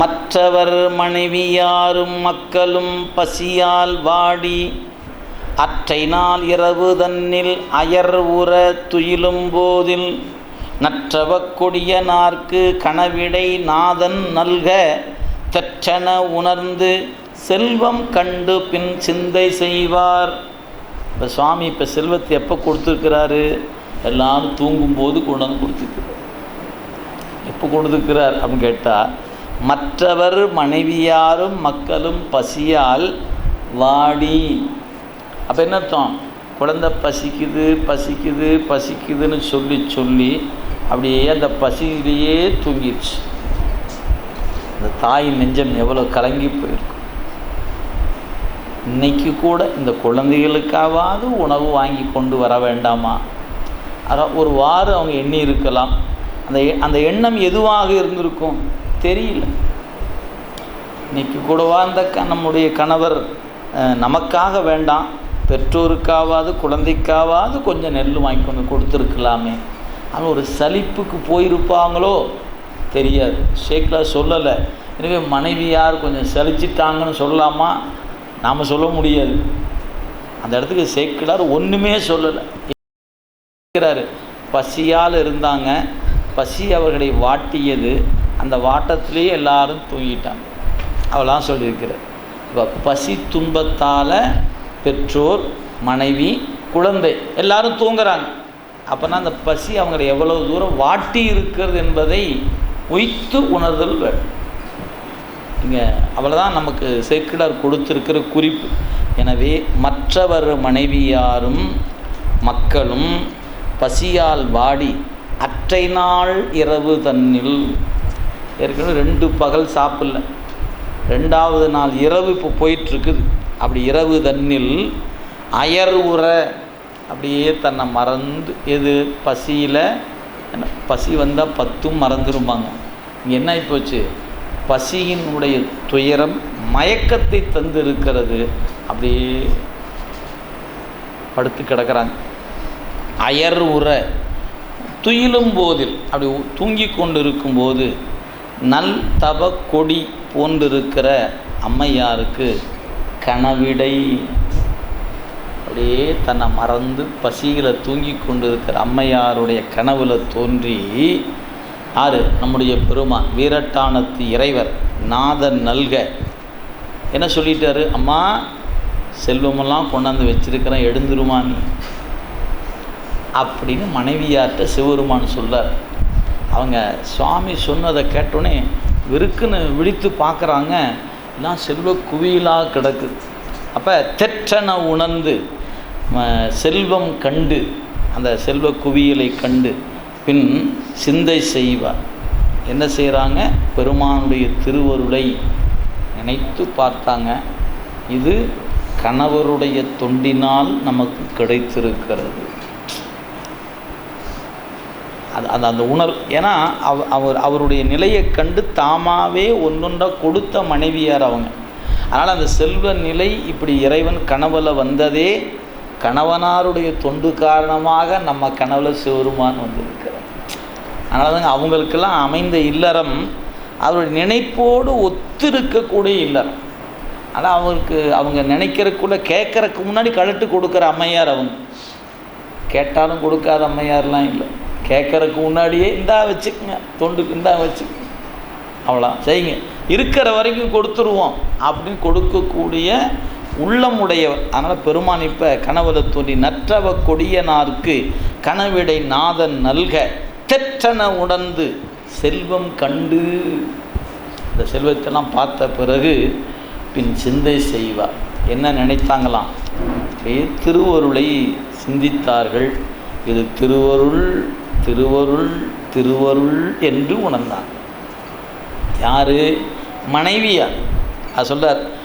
மற்றவர் மனைவியாரும் மக்களும் பசியால் வாடி அற்றை நாள் இரவு தன்னில் அயர் உற துயிலும் போதில் நற்றவக்கொடிய நார்க்கு கனவிடை நாதன் நல்க தெற்றென உணர்ந்து செல்வம் கண்டு பின் சிந்தை செய்வார். இப்போ சுவாமி இப்போ செல்வத்தை எப்போ கொடுத்துருக்கிறாரு? எல்லாரும் தூங்கும்போது கொண்டு வந்து கொடுத்துருக்கிறார். எப்போ கொடுத்துருக்கிறார் அப்படின்னு கேட்டால் மற்றவர் மனைவியாரும் மக்களும் பசியால் வாடி. அப்போ என்ன அர்த்தம்? குழந்தை பசிக்குது பசிக்குது பசிக்குதுன்னு சொல்லி சொல்லி அப்படியே அந்த பசியிலேயே தூங்கிடுச்சு அந்த தாய் நெஞ்சம் எவ்வளோ கலங்கி போயிருக்கும் இன்னைக்கு கூட இந்த குழந்தைகளுக்காவது உணவு வாங்கி கொண்டு வர வேண்டாமா? அதான் ஒரு வாரம் அவங்க எண்ணி இருக்கலாம் அந்த அந்த எண்ணம் எதுவாக இருந்திருக்கும்? தெரியல. இன்னைக்கு கூடவா அந்த க நம்முடைய கணவர் நமக்காக வேண்டாம். பெற்றோருக்காவது குழந்தைக்காவது கொஞ்சம் நெல் வாங்கி கொண்டு கொடுத்துருக்கலாமே. ஆனால் ஒரு சலிப்புக்கு போயிருப்பாங்களோ? தெரியாது. ஷேக்கில் சொல்லலை. எனவே மனைவியார் கொஞ்சம் சலிச்சிட்டாங்கன்னு சொல்லலாமா? நாம் சொல்ல முடியாது. அந்த இடத்துக்கு சேக்கிடார் ஒன்றுமே சொல்லலை. இருக்கிறாரு. பசியால் இருந்தாங்க. பசி அவர்களை வாட்டியது. அந்த வாட்டத்திலேயே எல்லாரும் தூங்கிட்டாங்க அவளாம் சொல்லியிருக்கிறார் இப்போ பசி துன்பத்தால் பெற்றோர் மனைவி குழந்தை எல்லாரும் தூங்குறாங்க. அப்போனா அந்த பசி அவங்களை எவ்வளவு தூரம் வாட்டி இருக்கிறது என்பதை உய்த்து உணர்தல் வேண்டும். இங்கே அவ்வளோதான் நமக்கு சேக்கிடார் கொடுத்துருக்கிற குறிப்பு. எனவே மற்றவர் மனைவியாரும் மக்களும் பசியால் வாடி அற்றை நாள் இரவு தன்னில் ஏற்கனவே ரெண்டு பகல் சாப்பிடல. ரெண்டாவது நாள் இரவு இப்போ போயிட்டுருக்குது. அப்படி இரவு தன்னில் அயர் உற அப்படியே தன்னை மறந்து எது? பசியில் என்ன? பசி வந்தால் பத்தும் மறந்துருமாங்க இங்கே என்ன ஆகிப்போச்சு பசியினுடைய துயரம் மயக்கத்தை தந்து இருக்கிறது அப்படியே படுத்து கிடக்கிறாங்க. அயர் உற. துயிலும் போதில் அப்படி தூங்கி கொண்டு இருக்கும்போது நல் தப கொடி போன்றிருக்கிற அம்மையாருக்கு கனவிடை. அப்படியே தன்னை மறந்து பசியில் தூங்கி கொண்டிருக்கிற அம்மையாருடைய கனவில் தோன்றி ஆறு நம்முடைய பெருமான் வீரட்டானத்து இறைவர் நாதன் நல்க. என்ன சொல்லிட்டாரு? அம்மா செல்வமெல்லாம் கொண்டாந்து வச்சிருக்கிறேன் எழுந்துருமா நீ? அப்படின்னு மனைவியார்கிட்ட சிவருமான் சொல்றார். அவங்க சுவாமி சொன்னதை கேட்டோன்னே வெறுக்குன்னு விழித்து பார்க்குறாங்க. எல்லாம் செல்வ குவியலாக கிடக்குது அப்போ தெற்றனை உணர்ந்து ம, செல்வம் கண்டு அந்த செல்வ குவியலை கண்டு பின் சிந்தை செய்வார். என்ன செய்கிறாங்க பெருமானுடைய திருவருளை நினைத்து பார்த்தாங்க. இது கணவருடைய தொண்டினால் நமக்கு கிடைத்திருக்கிறது. அது அந்த அந்த உணர்வு. ஏன்னா அவ அவர் அவருடைய நிலையை கண்டு தாமாவே ஒன்றொன்றா கொடுத்த மனைவியார் அவங்க. அதனால் அந்த செல்வ நிலை இப்படி இறைவன் கனவில் வந்ததே கணவனாருடைய தொண்டு காரணமாக நம்ம கனவுல சிவருமான் வந்திருக்கிறார். அதனால தாங்க அவங்களுக்கெல்லாம் அமைந்த இல்லறம் அவருடைய நினைப்போடு ஒத்திருக்கக்கூடிய இல்லறம். ஆனால் அவருக்கு அவங்க நினைக்கிறதுக்குள்ள கேட்குறக்கு முன்னாடி கழட்டு கொடுக்குற அம்மையார் அவங்க. கேட்டாலும் கொடுக்காத அம்மையார்லாம் இல்லை. கேட்கறதுக்கு முன்னாடியே இந்தா வச்சுக்கங்க தொண்டுக்கு இந்தா வச்சுக்கங்க அவ்வளோ செய்யுங்க இருக்கிற வரைக்கும் கொடுத்துருவோம். அப்படின்னு கொடுக்கக்கூடிய உள்ளமுடையவர். அதனால் பெருமான் இப்போ கனவுல தோன்றி நற்றவ கொடியனார்க்கு கனவிடை நாதன் நல்க தெற்றன உணர்ந்து செல்வம் கண்டு. இந்த செல்வத்தெல்லாம் பார்த்த பிறகு பின் சிந்தை செய்வார் என்ன நினைத்தாங்களாம்? திருவருளை சிந்தித்தார்கள். இது திருவருள் திருவருள் திருவருள் என்று உணர்ந்தான். யாரு? மனைவியார். அது சொல்கிறார்